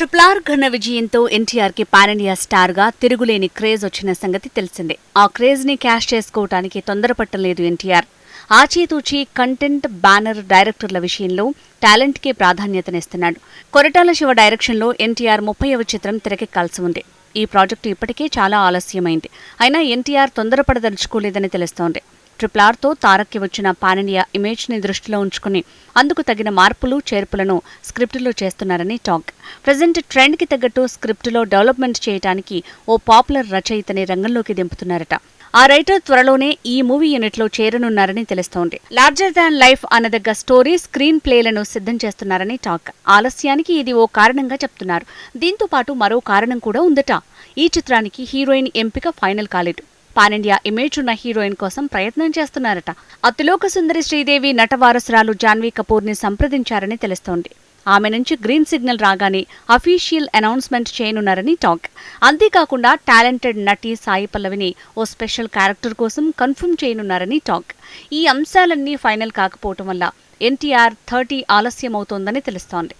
Triple R ఘన విజయంతో ఎన్టీఆర్కి పాన్ ఇండియా స్టార్గా తిరుగులేని క్రేజ్ వచ్చిన సంగతి తెలిసిందే. ఆ క్రేజ్ని క్యాష్ చేసుకోవటానికి తొందరపట్టలేదు ఎన్టీఆర్. ఆచితూచి కంటెంట్ బ్యానర్ డైరెక్టర్ల విషయంలో టాలెంట్కి ప్రాధాన్యతనిస్తున్నాడు. కొరటాల శివ డైరెక్షన్లో ఎన్టీఆర్ ముప్పైవ చిత్రం తెరకెక్కాల్సి ఉంది. ఈ ప్రాజెక్టు ఇప్పటికే చాలా ఆలస్యమైంది. అయినా ఎన్టీఆర్ తొందరపడదలుచుకోలేదని తెలుస్తోంది. ట్రిపుల్ ఆర్తో తారక్కి వచ్చిన పాన్ ఇమేజ్ ఇమేజ్ని దృష్టిలో ఉంచుకుని అందుకు తగిన మార్పులు చేర్పులను స్క్రిప్టులో చేస్తున్నారని టాక్. ప్రజెంట్ ట్రెండ్కి తగ్గట్టు స్క్రిప్టులో డెవలప్మెంట్ చేయడానికి ఓ పాపులర్ రచయితని రంగంలోకి దింపుతున్నారట. ఆ రైటర్ త్వరలోనే ఈ మూవీ యూనిట్లో చేరనున్నారని తెలుస్తోంది. లార్జర్ దాన్ లైఫ్ అనదగ్గ స్టోరీ స్క్రీన్ ప్లేలను సిద్ధం చేస్తున్నారని టాక్. ఆలస్యానికి ఇది ఓ కారణంగా చెప్తున్నారు. దీంతో పాటు మరో కారణం కూడా ఉందట. ఈ చిత్రానికి హీరోయిన్ ఎంపిక ఫైనల్ కాలేదు. పానిండియా ఇమేజ్ ఉన్న హీరోయిన్ కోసం ప్రయత్నం చేస్తున్నారట. అతిలోక సుందరి శ్రీదేవి నటవారసురాలు జాన్వీ కపూర్ని సంప్రదించారని తెలుస్తోంది. ఆమె నుంచి గ్రీన్ సిగ్నల్ రాగానే అఫీషియల్ అనౌన్స్మెంట్ చేయనున్నారని టాక్. అంతేకాకుండా టాలెంటెడ్ నటి సాయి పల్లవిని ఓ స్పెషల్ క్యారెక్టర్ కోసం కన్ఫర్మ్ చేయనున్నారని టాక్. ఈ అంశాలన్నీ ఫైనల్ కాకపోవటం వల్ల ఎన్టీఆర్ థర్టీ ఆలస్యమవుతోందని తెలుస్తోంది.